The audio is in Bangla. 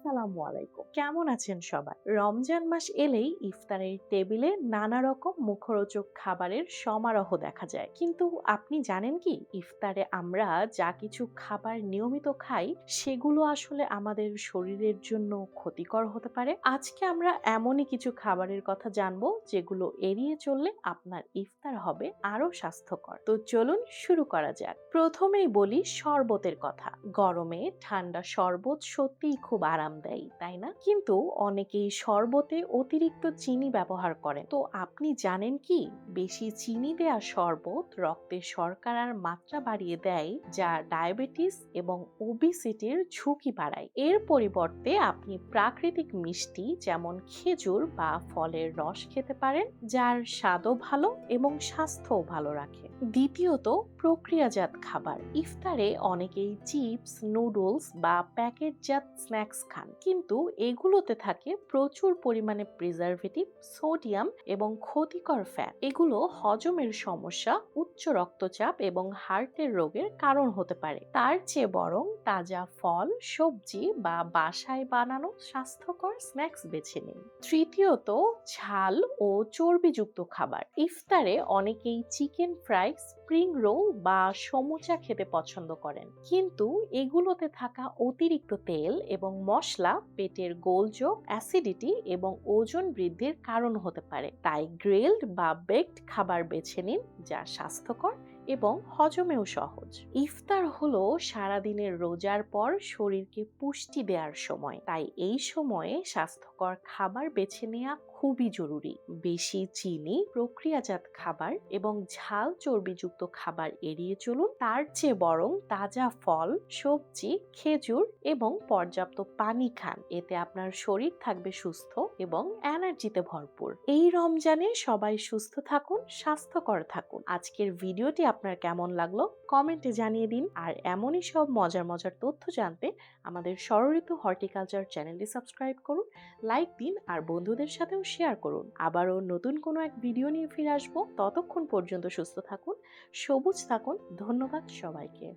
আসসালামু আলাইকুম। কেমন আছেন সবাই? রমজান মাস এলেই ইফতারের টেবিলে নানা রকম মুখরোচক খাবারের সমারোহ দেখা যায়। কিন্তু আপনি জানেন কি, ইফতারে আমরা যা কিছু খাবার নিয়মিত খাই, সেগুলো আসলে আমাদের শরীরের জন্য ক্ষতিকর হতে পারে। আজকে আমরা এমনই কিছু খাবারের কথা জানব, যেগুলো এড়িয়ে চললে আপনার ইফতার হবে আরও স্বাস্থ্যকর। তো চলুন শুরু করা যাক। প্রথমেই বলি শরবতের কথা। গরমে ঠান্ডা শরবত সত্যিই খুব আরামদায়ী তাই না? কিন্তু অনেকেই শরবতে অতিরিক্ত চিনি ব্যবহার করেন। তো আপনি জানেন কি? বেশি চিনি দেয়া শরবত রক্তে শর্করার মাত্রা বাড়িয়ে দেয়, যা ডায়াবেটিস এবং ওবিসিটির ঝুঁকি বাড়ায়। এর পরিবর্তে আপনি প্রাকৃতিক মিষ্টি যেমন খেজুর বা ফলের রস খেতে পারেন, যার স্বাদও ভালো এবং স্বাস্থ্যও ভালো রাখে। দ্বিতীয়ত, প্রক্রিয়াজাত খাবার। ইফতারে অনেকেই চিপস, নুডলস বা প্যাকেটজাত স্ন্যাক্স খান। কিন্তু এগুলোতে থাকে প্রচুর পরিমাণে প্রিজারভেটিভ সোডিয়াম এবং ক্ষতিকর ফ্যাট এগুলো হজমের সমস্যা, উচ্চ রক্তচাপ এবং হার্টের রোগের কারণ হতে পারে। তার চেয়ে বরং তাজা ফল, সবজি বা বাসায় বানানো স্বাস্থ্যকর স্ন্যাক্স বেছে নিন। তৃতীয়ত, ঝাল ও চর্বিযুক্ত খাবার। ইফতারে অনেকেই চিকেন ফ্রাই স্প্রিং রোল বা সমুচা খেতে পছন্দ করেন। কিন্তু এগুলোতে থাকা অতিরিক্ত তেল এবং মশলা পেটের গোলযোগ অ্যাসিডিটি এবং ওজন বৃদ্ধির কারণ হতে পারে। তাই গ্রিল্ড বা বেকড খাবার বেছে নিন যা স্বাস্থ্যকর এবং হজমেও সহজ। ইফতার হলো সারাদিনের রোজার পর শরীরকে পুষ্টি দেওয়ার সময়। তাই এই সময়ে স্বাস্থ্যকর খাবার বেছে নেওয়া খুবই জরুরি। বেশি চিনি, প্রক্রিয়াজাত খাবার এবং ঝাল চর্বিযুক্ত খাবার এড়িয়ে চলুন। তার চেয়ে বরং তাজা ফল, সবজি, খেজুর এবং পর্যাপ্ত পানি খান। এতে আপনার শরীর থাকবে সুস্থ এবং এনার্জিতে ভরপুর। এই রমজানে সবাই সুস্থ থাকুন, স্বাস্থ্যকর থাকুন। আজকের ভিডিওটি আপনার কেমন লাগল? কমেন্টে জানিয়ে দিন। আর এমনই সব মজার মজার তথ্য জানতে আমাদের সরঋতু হর্টিকালচার চ্যানেলটি সাবস্ক্রাইব করুন লাইক দিন আর বন্ধুদের সাথেও শেয়ার করুন। আবারও নতুন কোনো এক ভিডিও নিয়ে ফিরে আসব। ততক্ষণ পর্যন্ত সুস্থ থাকুন, সবুজ থাকুন। ধন্যবাদ সবাইকে।